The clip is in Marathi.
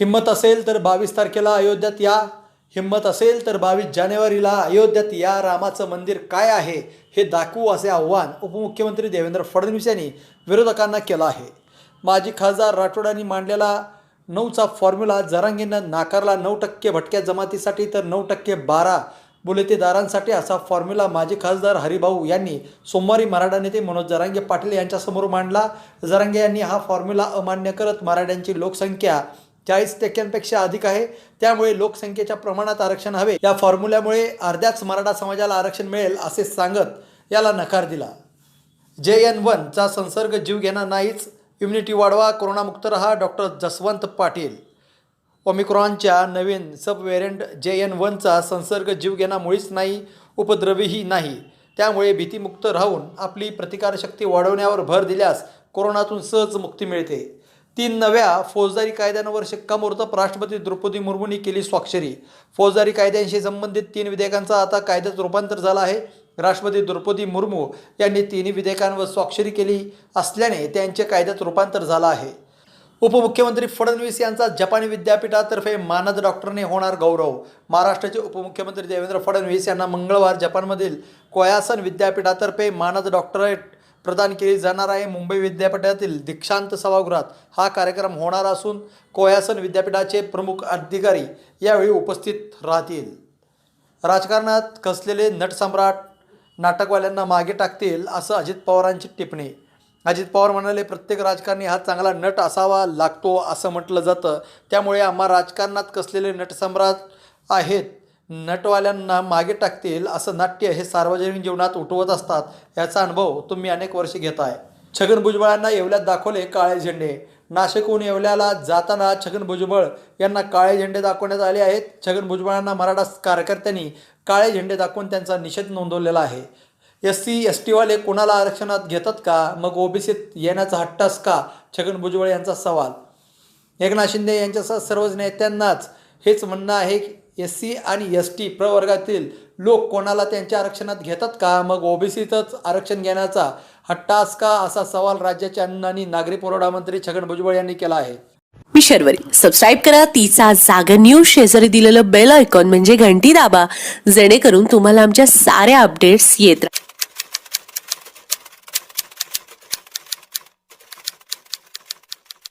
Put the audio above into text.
हिंमत असेल तर बावीस तारखेला अयोध्यात या. हिंमत असेल तर बावीस जानेवारीला अयोध्यात या. रामाचं मंदिर काय आहे हे दाखवू असे आव्हान उपमुख्यमंत्री देवेंद्र फडणवीस यांनी विरोधकांना केलं आहे. माजी खासदार राठोडांनी मांडलेला नऊचा फॉर्म्युला जरांगीनं नाकारला. नऊ टक्के भटक्या जमातीसाठी तर नऊ टक्के बारा बुलेतेदारांसाठी असा फॉर्म्युला माजी खासदार हरिभाऊ यांनी सोमवारी मराठा नेते मनोज जरांगे पाटील यांच्यासमोर मांडला. जरांगे यांनी हा फॉर्म्युला अमान्य करत मराठ्यांची लोकसंख्या चाळीस टक्क्यांपेक्षा अधिक आहे. त्यामुळे लोकसंख्येच्या प्रमाणात आरक्षण हवे. या फॉर्म्युल्यामुळे अर्ध्याच मराठा समाजाला आरक्षण मिळेल असे सांगत याला नकार दिला. जे एन वनचा संसर्ग जीव घेणार नाहीच. इम्युनिटी वाढवा कोरोनामुक्त रहा डॉक्टर जसवंत पाटील. ओमिक्रॉनच्या नवीन सब व्हेरियंट जे एन वनचा संसर्ग जीवघेणा मुळीच नाही उपद्रवीही नाही. त्यामुळे भीतीमुक्त राहून आपली प्रतिकारशक्ती वाढवण्यावर भर दिल्यास कोरोनातून सहज मुक्ती मिळते. तीन नव्या फौजदारी कायद्यांवर शिक्कामोर्तब राष्ट्रपती द्रौपदी मुर्मूंनी केली स्वाक्षरी. फौजदारी कायद्यांशी संबंधित तीन विधेयकांचा आता कायद्यात रूपांतर झालं आहे. राष्ट्रपती द्रौपदी मुर्मू यांनी तिन्ही विधेयकांवर स्वाक्षरी केली असल्याने त्यांचे कायद्यात रूपांतर झालं आहे. उपमुख्यमंत्री फडणवीस यांचा जपानी विद्यापीठातर्फे मानद डॉक्टरने होणार गौरव. महाराष्ट्राचे उपमुख्यमंत्री देवेंद्र फडणवीस यांना मंगळवार जपानमधील कोयासन विद्यापीठातर्फे मानद डॉक्टरेट प्रदान केली जाणार आहे. मुंबई विद्यापीठातील दीक्षांत सभागृहात हा कार्यक्रम होणार असून कोयासन विद्यापीठाचे प्रमुख अधिकारी यावेळी उपस्थित राहतील. राजकारणात कसलेले नटसम्राट नाटकवाल्यांना मागे टाकतील असं अजित पवारांची टिप्पणी. अजित पवार म्हणाले प्रत्येक राजकारणी हा चांगला नट असावा लागतो असं म्हटलं जातं. त्यामुळे आम्हा राजकारणात कसलेले नटसम्राट आहेत. नटवाल्यांना मागे टाकतील असं नाट्य हे सार्वजनिक जीवनात उठवत असतात याचा अनुभव तुम्ही अनेक वर्षे घेत आहे. छगन भुजबळांना येवल्यात दाखवले काळे झेंडे. नाशिकहून येवल्याला जाताना छगन भुजबळ यांना काळे झेंडे दाखवण्यात आले आहेत. छगन भुजबळांना मराठा कार्यकर्त्यांनी काळे झेंडे दाखवून त्यांचा निषेध नोंदवलेला आहे. एस सी एस टीवाले कोणाला आरक्षणात घेतात का? मग ओबीसीत येण्याचा हट्टास का? छगन भुजबळ यांचा सवाल. एकनाथ शिंदे यांच्यासह सर्वच नेत्यांनाच हेच म्हणणं आहे की एस सी आणि एस टी प्रवर्गातील लोक कोणाला त्यांच्या आरक्षणात घेतात का? मग ओबीसीतच आरक्षण घेण्याचा हट्टास का? असा सवाल राज्याचे अन्न आणि नागरी पुरवठा मंत्री छगन भुजबळ यांनी केला आहे. मी शर्वरी. सबस्क्राईब करा. तिचा जागर न्यूज शेजारी दिलेलं बेल आयकॉन म्हणजे घंटी दाबा. जेणेकरून तुम्हाला आमच्या साऱ्या अपडेट्स येत राहतील